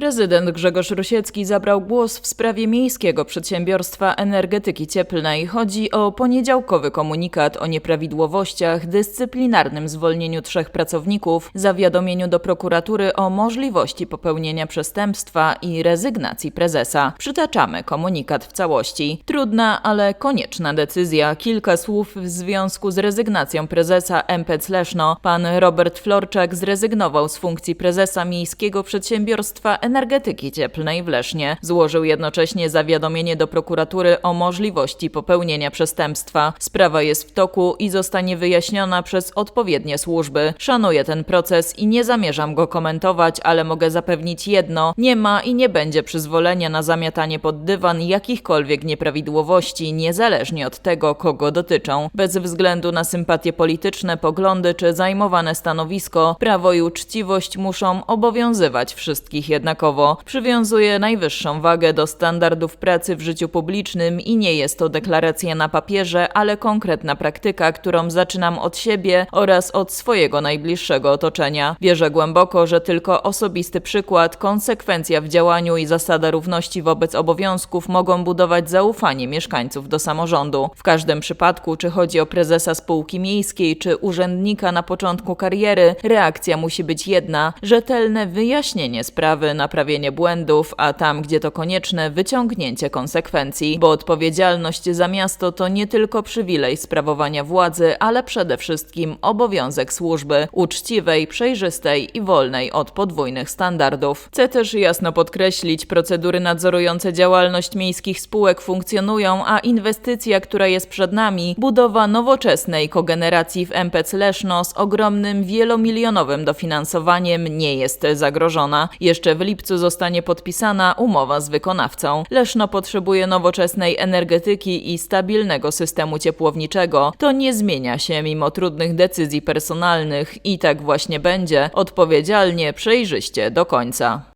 Prezydent Grzegorz Rusiecki zabrał głos w sprawie Miejskiego Przedsiębiorstwa Energetyki Cieplnej. Chodzi o poniedziałkowy komunikat o nieprawidłowościach, dyscyplinarnym zwolnieniu trzech pracowników, zawiadomieniu do prokuratury o możliwości popełnienia przestępstwa i rezygnacji prezesa. Przytaczamy komunikat w całości. Trudna, ale konieczna decyzja. Kilka słów w związku z rezygnacją prezesa MPC Leszno. Pan Robert Florczak zrezygnował z funkcji prezesa Miejskiego Przedsiębiorstwa Energetyki Cieplnej w Lesznie. Złożył jednocześnie zawiadomienie do prokuratury o możliwości popełnienia przestępstwa. Sprawa jest w toku i zostanie wyjaśniona przez odpowiednie służby. Szanuję ten proces i nie zamierzam go komentować, ale mogę zapewnić jedno: nie ma i nie będzie przyzwolenia na zamiatanie pod dywan jakichkolwiek nieprawidłowości, niezależnie od tego, kogo dotyczą. Bez względu na sympatie polityczne, poglądy czy zajmowane stanowisko, prawo i uczciwość muszą obowiązywać wszystkich jednakowo. Przywiązuję najwyższą wagę do standardów pracy w życiu publicznym i nie jest to deklaracja na papierze, ale konkretna praktyka, którą zaczynam od siebie oraz od swojego najbliższego otoczenia. Wierzę głęboko, że tylko osobisty przykład, konsekwencja w działaniu i zasada równości wobec obowiązków mogą budować zaufanie mieszkańców do samorządu. W każdym przypadku, czy chodzi o prezesa spółki miejskiej, czy urzędnika na początku kariery, reakcja musi być jedna: rzetelne wyjaśnienie sprawy, naprawienie błędów, a tam, gdzie to konieczne, wyciągnięcie konsekwencji, bo odpowiedzialność za miasto to nie tylko przywilej sprawowania władzy, ale przede wszystkim obowiązek służby uczciwej, przejrzystej i wolnej od podwójnych standardów. Chcę też jasno podkreślić, procedury nadzorujące działalność miejskich spółek funkcjonują, a inwestycja, która jest przed nami, budowa nowoczesnej kogeneracji w MPC Leszno z ogromnym wielomilionowym dofinansowaniem nie jest zagrożona. Jeszcze w lipcu zostanie podpisana umowa z wykonawcą. Leszno potrzebuje nowoczesnej energetyki i stabilnego systemu ciepłowniczego. To nie zmienia się mimo trudnych decyzji personalnych i tak właśnie będzie, odpowiedzialnie, przejrzyście do końca.